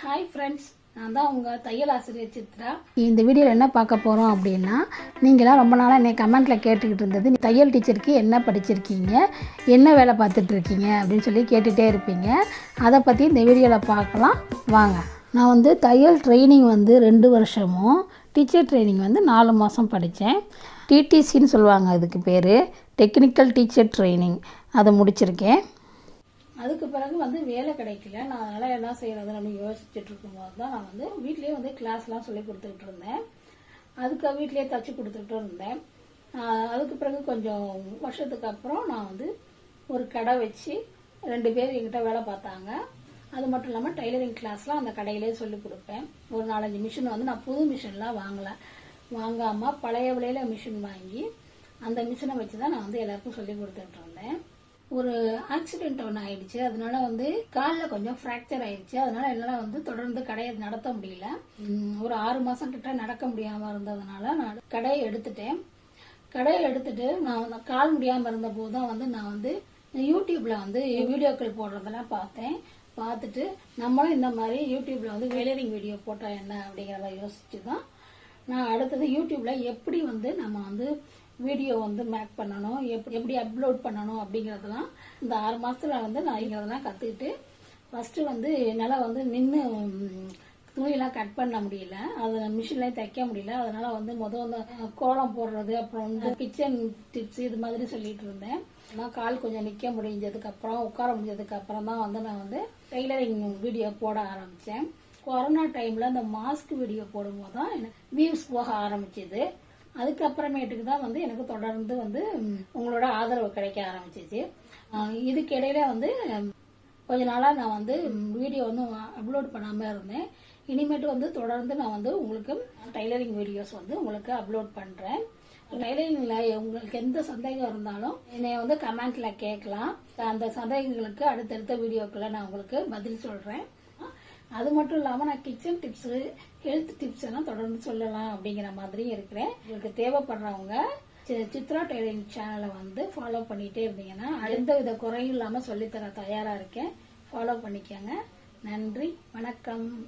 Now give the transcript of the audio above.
Hi friends நான் தான் உங்கள் தையல் ஆசிரியர் சித்ரா. இந்த வீடியோவில் என்ன பார்க்க போகிறோம் அப்படின்னா நீங்களாம் ரொம்ப நாளாக என்னை கமெண்ட்டில் கேட்டுக்கிட்டு இருந்தது நீ தையல் டீச்சருக்கு என்ன படிச்சிருக்கீங்க என்ன வேலை பார்த்துட்ருக்கீங்க அப்படின்னு சொல்லி கேட்டுகிட்டே இருப்பீங்க. அதை பற்றி இந்த வீடியோவில் பார்க்கலாம். வாங்க. நான் வந்து தையல் ட்ரைனிங் வந்து ரெண்டு வருஷமும் டீச்சர் ட்ரைனிங் வந்து நாலு மாதம் படித்தேன் டிடிசின்னு சொல்லுவாங்க அதுக்கு பேர். டெக்னிக்கல் டீச்சர் ட்ரைனிங் அதை முடிச்சிருக்கேன். அதுக்கு பிறகு வந்து வேலை கிடைக்கல. நான் அதனால் என்ன செய்கிறது அப்படின்னு யோசிச்சுட்டு இருக்கும்போது தான் நான் வந்து வீட்லேயே வந்து கிளாஸ்லாம் சொல்லி கொடுத்துக்கிட்டு இருந்தேன். அதுக்கு வீட்லேயே தச்சு கொடுத்துட்டு இருந்தேன். அதுக்கு பிறகு கொஞ்சம் வருஷத்துக்கு அப்புறம் நான் வந்து ஒரு கடை வச்சு ரெண்டு பேர் என்கிட்ட வேலை பார்த்தாங்க. அது மட்டும் இல்லாமல் டைலரிங் கிளாஸ்லாம் அந்த கடையிலே சொல்லி கொடுப்பேன். ஒரு நாலஞ்சு மிஷின் வந்து நான் புது மிஷின்லாம் வாங்கலை. வாங்காமல் பழைய விலையில மிஷின் வாங்கி அந்த மிஷினை வச்சு தான் நான் வந்து எல்லாருக்கும் சொல்லி கொடுத்துட்டு இருந்தேன். ஒரு ஆக்சிடென்ட் ஒன்று ஆயிடுச்சு. அதனால வந்து காலில் கொஞ்சம் ஃப்ராக்சர் ஆயிடுச்சு. அதனால என்னால் வந்து தொடர்ந்து கடையை நடத்த முடியல. ஒரு ஆறு மாதம் கிட்ட நடக்க முடியாமல் இருந்ததுனால நான் கடையை எடுத்துட்டேன். கடையை எடுத்துட்டு நான் வந்து கால் முடியாமல் இருந்தபோது தான் வந்து நான் வந்து யூடியூப்பில் வந்து வீடியோக்கள் போடுறதெல்லாம் பார்த்தேன். பார்த்துட்டு நம்மளும் இந்த மாதிரி யூடியூப்பில் வந்து டெய்லரிங் வீடியோ போட்டால் என்ன அப்படிங்கிறத யோசிச்சு தான் நான் அடுத்தது யூடியூப்ல எப்படி வந்து நம்ம வந்து வீடியோ வந்து மேக் பண்ணணும் எப்படி எப்படி அப்லோட் பண்ணணும் அப்படிங்கறதெல்லாம் இந்த ஆறு மாசத்துல வந்து நான் இங்கிறதெல்லாம் கத்துக்கிட்டு ஃபர்ஸ்ட் வந்து என்னால் வந்து நின்று துணியெல்லாம் கட் பண்ண முடியல. அது மிஷின்லாம் தைக்க முடியல. அதனால வந்து முதல் வந்து கோலம் போடுறது அப்புறம் வந்து கிச்சன் டிப்ஸ் இது மாதிரி சொல்லிட்டு இருந்தேன். நான் கால் கொஞ்சம் நிற்க முடிஞ்சதுக்கு அப்புறம் உட்கார முடிஞ்சதுக்கு அப்புறம் தான் வந்து நான் வந்து டெய்லரிங் வீடியோ போட ஆரம்பித்தேன் கொரோனா டைமில் இந்த மாஸ்க் வீடியோ போடும்போது தான் எனக்கு வியூஸ் போக ஆரம்பிச்சது. அதுக்கப்புறமேட்டுக்கு தான் வந்து எனக்கு தொடர்ந்து வந்து உங்களோட ஆதரவு கிடைக்க ஆரம்பிச்சிச்சு. இதுக்கிடையில வந்து கொஞ்ச நாளாக நான் வந்து வீடியோ வந்து அப்லோட் பண்ணாமல் இருந்தேன். இனிமேட்டு வந்து தொடர்ந்து நான் வந்து உங்களுக்கு டைலரிங் வீடியோஸ் வந்து உங்களுக்கு அப்லோட் பண்ணுறேன் டைலரிங்கில் உங்களுக்கு எந்த சந்தேகம் இருந்தாலும் என்னை வந்து கமெண்ட்டில் கேட்கலாம். அந்த சந்தேகங்களுக்கு அடுத்தடுத்த வீடியோக்களை நான் உங்களுக்கு பதில் சொல்கிறேன் அது மட்டும் இல்லாமல் நான் கிச்சன் டிப்ஸ் ஹெல்த் டிப்ஸ் எல்லாம் தொடர்ந்து சொல்லலாம் அப்படிங்கிற மாதிரியும் இருக்கிறேன். உங்களுக்கு தேவைப்படுறவங்க சி- சித்ரா டெய்லரிங் சேனலை வந்து ஃபாலோ பண்ணிட்டே இருந்தீங்கன்னா எந்த வித குறையும் இல்லாமல் சொல்லித்தர தயாராக இருக்கேன். ஃபாலோ பண்ணிக்கோங்க. நன்றி. வணக்கம்.